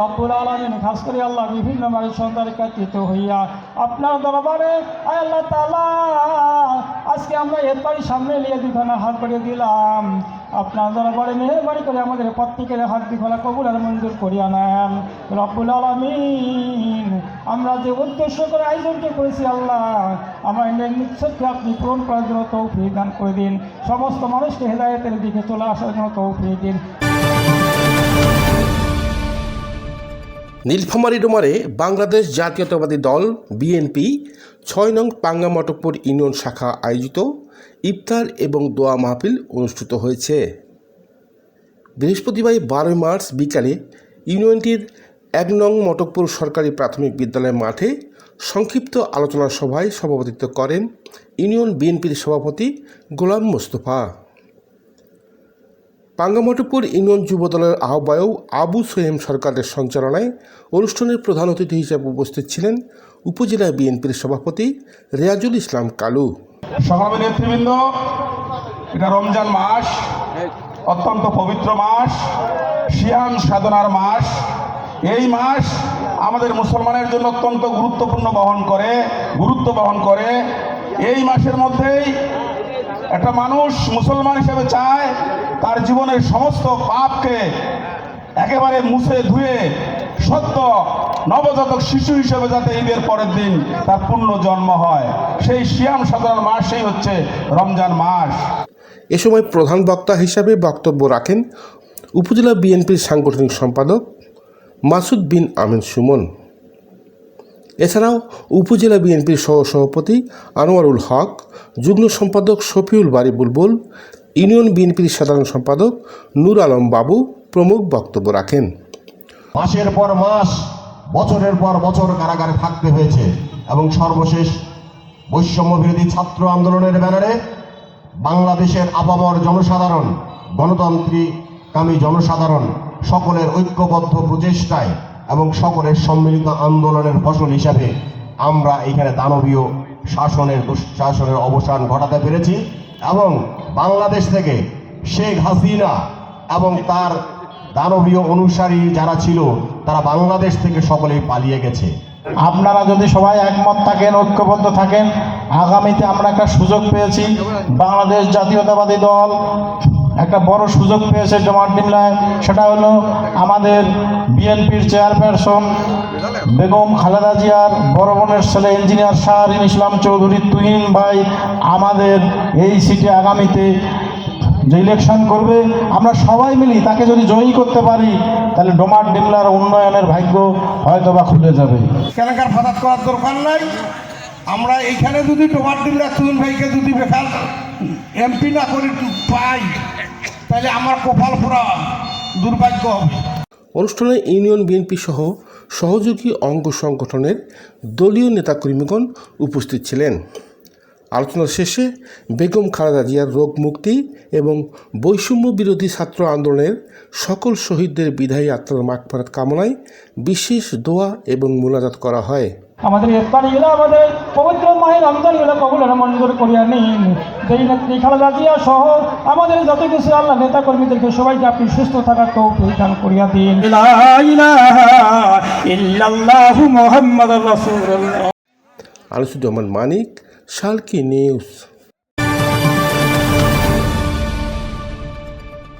রব্বুল আলমিন, খাস করে আল্লাহ বিভিন্ন বাড়ির সন্তান একত্রিত হইয়া আপনার দরবারে আল্লাহ তালা আজকে আমরা এর বাড়ির সামনে নিয়ে দুখানা হাত করে দিলাম। আপনার দরবারে মেহরবানি করে আমাদের প্রত্যেকের হাত দুখানা কবুল আর মঞ্জুর করিয়া নেন। রব্বুল আলমিন, আমরা যে উদ্দেশ্য করে আয়োজনটি করেছি আল্লাহ, আমার নিঃসবকে আপনি পূরণ করার জন্য তৌফিক দান করে দিন। সমস্ত মানুষকে হেদায়তের দিকে চলে আসার জন্য তৌফিক দিন। নীলফামারী ডোমারে বাংলাদেশ জাতীয়তাবাদী দল বিএনপি ছয় নং পাঙ্গা মটকপুর ইউনিয়ন শাখা আয়োজিত ইফতার এবং দোয়া মাহফিল অনুষ্ঠিত হয়েছে। বৃহস্পতিবার বারোই মার্চ বিকালে ইউনিয়নটির এক নং মটকপুর সরকারি প্রাথমিক বিদ্যালয় মাঠে সংক্ষিপ্ত আলোচনা সভায় সভাপতিত্ব করেন ইউনিয়ন বিএনপির সভাপতি গোলাম মোস্তফা। পাঙ্গামটপুর ইউনিয়ন যুবদলের আহ্বায়ক আবু সোহেম সরকারের সঞ্চালনায় অনুষ্ঠানের প্রধান অতিথি হিসেবে উপস্থিত ছিলেন উপজেলা বিএনপির সভাপতি রেয়াজুল ইসলাম কালু। সংগ্রামী নেতৃবৃন্দ, এটা রমজান মাস, অত্যন্ত পবিত্র মাস শিয়াম সাধনার মাস। এই মাস আমাদের মুসলমানের জন্য অত্যন্ত গুরুত্বপূর্ণ বহন করে, গুরুত্ব বহন করে। এই মাসের মধ্যেই একটা মানুষ মুসলমান হিসেবে চায় তার জীবনের সমস্ত পাপকে একেবারে মুছে ধুয়ে সত্য নবজাতক শিশু হিসেবে যাতে ঈদের পরের দিন তার পূর্ণ জন্ম হয়। সেই শিয়াম সাধারণ মাসেই হচ্ছে রমজান মাস। এ সময় প্রধান বক্তা হিসাবে বক্তব্য রাখেন উপজেলা বিএনপির সাংগঠনিক সম্পাদক মাসুদ বিন আমিন সুমন। এছাড়াও উপজেলা বিএনপির সহ সভাপতি আনোয়ারুল হক, যুগ্ম সম্পাদক শফিউল বারি বুলবুল, ইউনিয়ন বিএনপির সাধারণ সম্পাদক নূর আলম বাবু প্রমুখ বক্তব্য রাখেন। মাসের পর মাস, বছরের পর বছর কারাগারে থাকতে হয়েছে এবং সর্বশেষ বৈষম্য বিরোধী ছাত্র আন্দোলনের ব্যানারে বাংলাদেশের আপামর জনসাধারণ গণতন্ত্রীকামী জনসাধারণ সকলের ঐক্যবদ্ধ প্রচেষ্টায় এবং সকলের সম্মিলিত আন্দোলনের ফসল হিসাবে আমরা এখানে দানবীয় শাসনের দুঃশাসনের অবসান ঘটাতে পেরেছি এবং বাংলাদেশ থেকে শেখ হাসিনা এবং তার দানবীয় অনুসারী যারা ছিল, তারা বাংলাদেশ থেকে সকলেই পালিয়ে গেছে। আপনারা যদি সবাই একমত থাকেন, ঐক্যবদ্ধ থাকেন, আগামীতে আমরা একটা সুযোগ পেয়েছি। বাংলাদেশ জাতীয়তাবাদী দল একটা বড় সুযোগ পেয়েছে জমাট ডিমলায় সেটা হলো আমাদের বিএনপির চেয়ারপারসন বেগম খালেদা জিয়ার বড় বোনের ছেলে ইঞ্জিনিয়ার শাহরিন ইসলাম চৌধুরী তুহিন ভাই আমাদের এই সিটে আগামীতে যে ইলেকশন করবে, আমরা সবাই মিলি তাকে যদি জয়ী করতে পারি, তাহলে ডোমার ডিমলার উন্নয়নের ভাগ্য হয়তো বা খুলে যাবে। কেনাকার ফাদাত করার দরকার নাই। আমরা এইখানে যদি ডোমার ডিমরা তুহিন ভাইকে যদি বেকার এমপি না করে পাই তাহলে আমার কপাল পুরা দুর্ভাগ্য হবে। অনুষ্ঠানে ইউনিয়ন বিএনপি সহ সহযোগী অঙ্গ সংগঠনের দলীয় নেতাকর্মীগণ উপস্থিত ছিলেন। আলোচনা শেষে বেগম খালেদা জিয়ার রোগ মুক্তি এবং বৈষম্য বিরোধী ছাত্র আন্দোলনের সকল শহীদদের বিদায়ী আত্মার মাগফারাত কামনায় বিশেষ দোয়া এবং মোনাজাত করা হয়। আমাদের ইফতারিগুলো আমাদের পবিত্র মায়ের মাহের রমজানগুলো কবুলের মঞ্জুর করিয়া নিন। যেই নেত্রী খালেদা জিয়া সহ আমাদের যত কিছু আল্লাহ নেতা কর্মীদেরকে সবাইকে আপনি সুস্থ থাকার তো দান করিয়া দিন। আলোচিত আমার মানিক শালকি নিউজ।